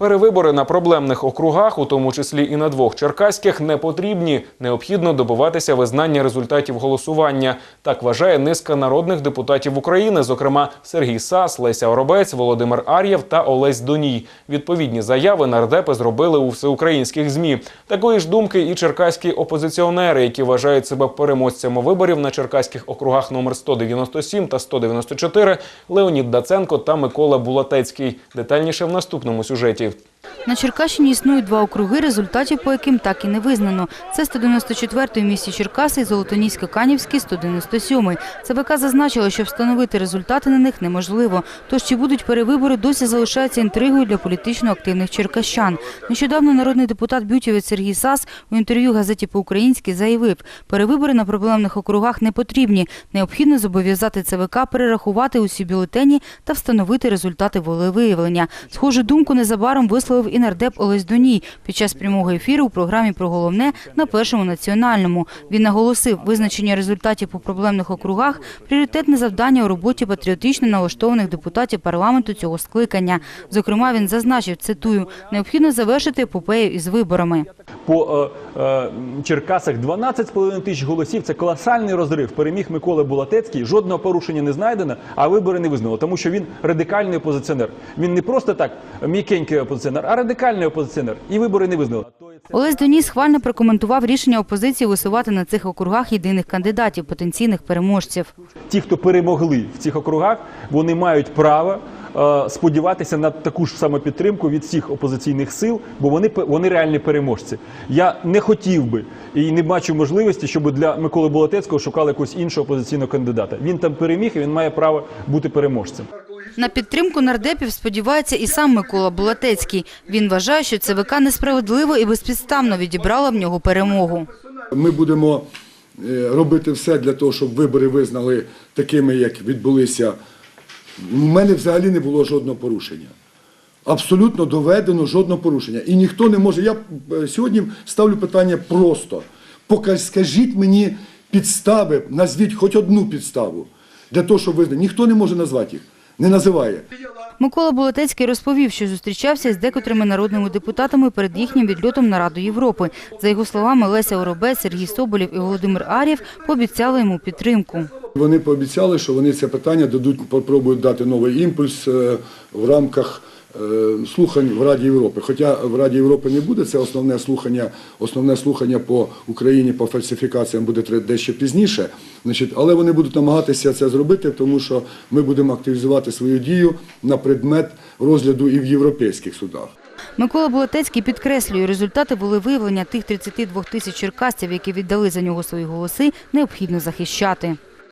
Перевибори на проблемних округах, у тому числі і на двох черкаських, не потрібні. Необхідно добиватися визнання результатів голосування. Так вважає низка народних депутатів України, зокрема Сергій Сас, Леся Оробець, Володимир Ар'єв та Олесь Доній. Відповідні заяви нардепи зробили у всеукраїнських змі. Такої ж думки і черкаські опозиціонери, які вважають себе переможцями виборів на черкаських округах номер 197 та 194, Леонід Даценко та Микола Булатецький. Детальніше в наступному сюжеті доларів на Черкащині існують два округи, результатів по яким так і не визнано. Це 194-й в місті Черкаси і Золотонісько-Канівський 197-й. ЦВК зазначило, що встановити результати на них неможливо. Тож чи будуть перевибори, досі залишається інтригою для політично активних черкащан. Нещодавно народний депутат Бютівець Сергій Сас у інтерв'ю газеті «По-українськи» заявив, перевибори на проблемних округах не потрібні. Необхідно зобов'язати ЦВК перерахувати усі бюлетені та встановити результати волевиявлення. Схожу думку незабаром висловив і нардеп Олесь Доній під час прямого ефіру у програмі про головне на першому національному. Він наголосив, визначення результатів по проблемних округах пріоритетне завдання у роботі патріотично налаштованих депутатів парламенту цього скликання. Зокрема, він зазначив, цитую, необхідно завершити епопею із виборами. По е, е, Черкасах 12,5 тисяч голосів. Це колосальний розрив. Переміг Микола Булатецький. Жодного порушення не знайдено, а вибори не визнало, тому що він радикальний опозиціонер. Він не просто так м'якенький опозиціонер, а радикальний опозиціонер. І вибори не визнали. Олесь Доніс схвально прокоментував рішення опозиції висувати на цих округах єдиних кандидатів, потенційних переможців. Ті, хто перемогли в цих округах, вони мають право сподіватися на таку ж саму підтримку від всіх опозиційних сил, бо вони вони реальні переможці. Я не хотів би і не бачу можливості, щоб для Миколи Болотецького шукали якогось іншого опозиційного кандидата. Він там переміг і він має право бути переможцем. На підтримку нардепів сподівається і сам Микола Булатецький. Він вважає, що ЦВК несправедливо і безпідставно відібрала в нього перемогу. Ми будемо е, робити все для того, щоб вибори визнали такими, як відбулися. У мене взагалі не було жодного порушення. Абсолютно доведено жодного порушення. І ніхто не може. Я е, сьогодні ставлю питання просто. Скажіть мені підстави, назвіть хоч одну підставу для того, щоб визнати. Ніхто не може назвати їх, не називає. Микола Болотецький розповів, що зустрічався з декотрими народними депутатами перед їхнім відльотом на Раду Європи. За його словами, Леся Оробець, Сергій Соболєв і Володимир Ар'єв пообіцяли йому підтримку. Вони пообіцяли, що вони це питання дадуть, попробують дати новий імпульс е, в рамках е, слухань в Раді Європи. Хоча в Раді Європи не буде, це основне слухання, основне слухання по Україні по фальсифікаціям буде дещо пізніше. Значить, але вони будуть намагатися це зробити, тому що ми будемо активізувати свою дію на предмет розгляду і в європейських судах. Микола Болотецький підкреслює, результати волевиявлення тих 32 тисяч черкасців, які віддали за нього свої голоси, необхідно захищати.